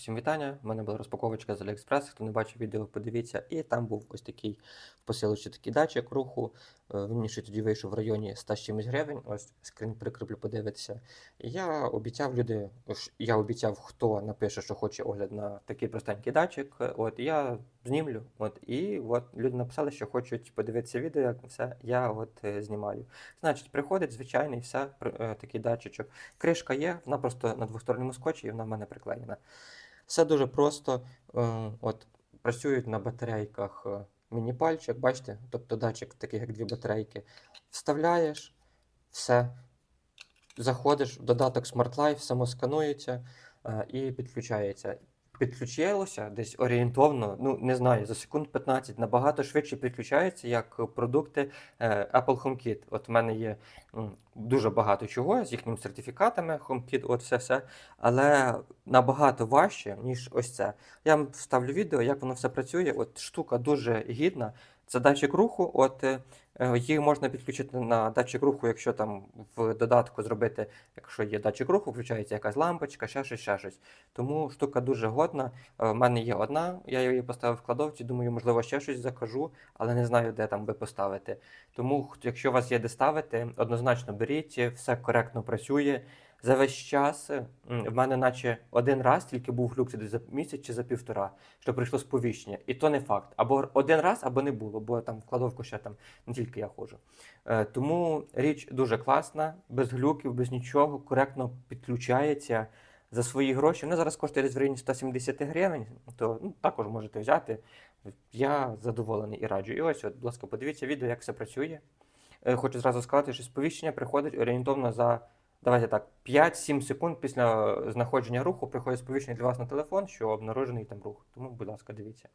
Усім вітання. У мене була розпаковочка з AliExpress. Хто не бачив відео, подивіться. І там був ось такий в посилочці такий датчик руху. Е, Він ще тоді вийшов в районі 100 з чимось гривень. Ось скрін прикріплю, подивитися. І я обіцяв люди, я обіцяв, хто напише, що хоче огляд на такий простенький датчик. От я знімлю. От і от люди написали, що хочуть подивитися відео, як все. Я от е, знімаю. Значить, приходить звичайний все, такий датчичок. Кришка є, вона просто на двосторонньому скотчі, і вона в мене приклеєна. Все дуже просто. Е, От, працюють на батарейках е, міні-пальчик, бачите? Тобто датчик такий, як дві батарейки. Вставляєш, все. Заходиш в додаток Smart Life, само сканується е, і підключається. Підключилося десь орієнтовно, ну не знаю, за секунд 15 набагато швидше підключається, як продукти е, Apple HomeKit. От в мене є дуже багато чого з їхніми сертифікатами HomeKit, от все все. Але набагато важче, ніж ось це. Я вам вставлю відео, як воно все працює. От штука дуже гідна. Це датчик руху. От е, е, її можна підключити на датчик руху, якщо там в додатку зробити, якщо є датчик руху, включається якась лампочка, ще щось, ще щось. Тому штука дуже годна. У мене є одна, я її поставив в кладовці, думаю, можливо, ще щось закажу, але не знаю, де там би поставити. Тому, якщо у вас є де ставити, однозначно беріть, все коректно працює. За весь час в мене, наче один раз тільки був глюк десь за місяць чи за півтора, що прийшло сповіщення. І то не факт. Або один раз, або не було, бо там в кладовку ще там не тільки я ходжу. Е, тому річ дуже класна, без глюків, без нічого, коректно підключається за свої гроші. Вона зараз коштує десь в районі 170 гривень, то ну, також можете взяти. Я задоволений і раджу. І ось, от, будь ласка, подивіться відео, як все працює. Е, Хочу зразу сказати, що сповіщення приходить орієнтовно за давайте так, 5-7 секунд після знаходження руху приходить сповіщення для вас на телефон, що обнаружений там рух. Тому, будь ласка, дивіться.